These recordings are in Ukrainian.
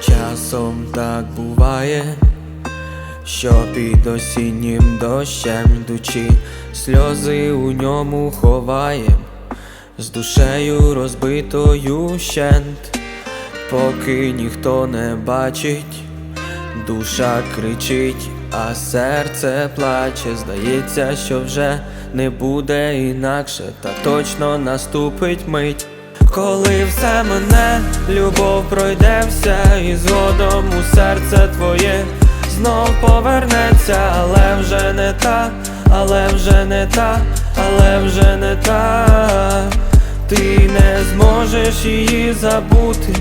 Часом так буває, що під осіннім дощем йдучи, сльози у ньому ховаєм, з душею розбитою щент, поки ніхто не бачить, душа кричить, а серце плаче. Здається, що вже не буде інакше, та точно наступить мить. Коли все мене, любов пройде вся, і згодом у серце твоє знов повернеться, але вже не та, але вже не та, але вже не та, ти не зможеш її забути.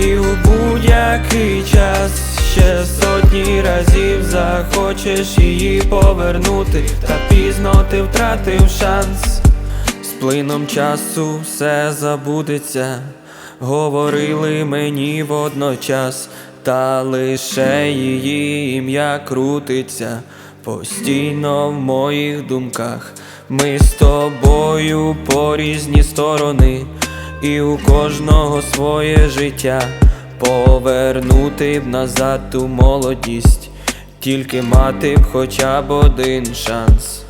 І у будь-який час ще сотні разів захочеш її повернути, та пізно ти втратив шанс. Плином часу все забудеться, говорили мені водночас, та лише її ім'я крутиться постійно в моїх думках. Ми з тобою по різні сторони, і у кожного своє життя. Повернути б назад ту молодість, тільки мати б хоча б один шанс.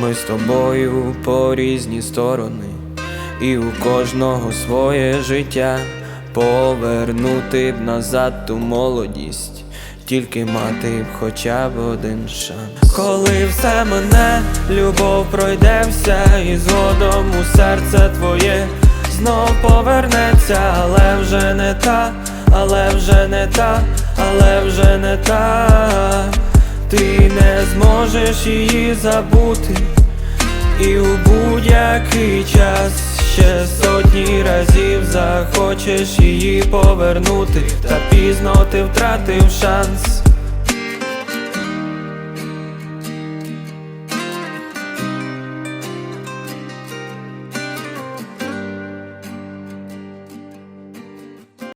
Ми з тобою по різні сторони, і у кожного своє життя. Повернути б назад ту молодість, тільки мати б хоча б один шанс. Коли все мене, любов пройде вся, і згодом у серце твоє знов повернеться, але вже не та, але вже не та, але вже не та, ти не зможеш її забути. І у будь-який час ще сотні разів захочеш її повернути, та пізно ти втратив шанс.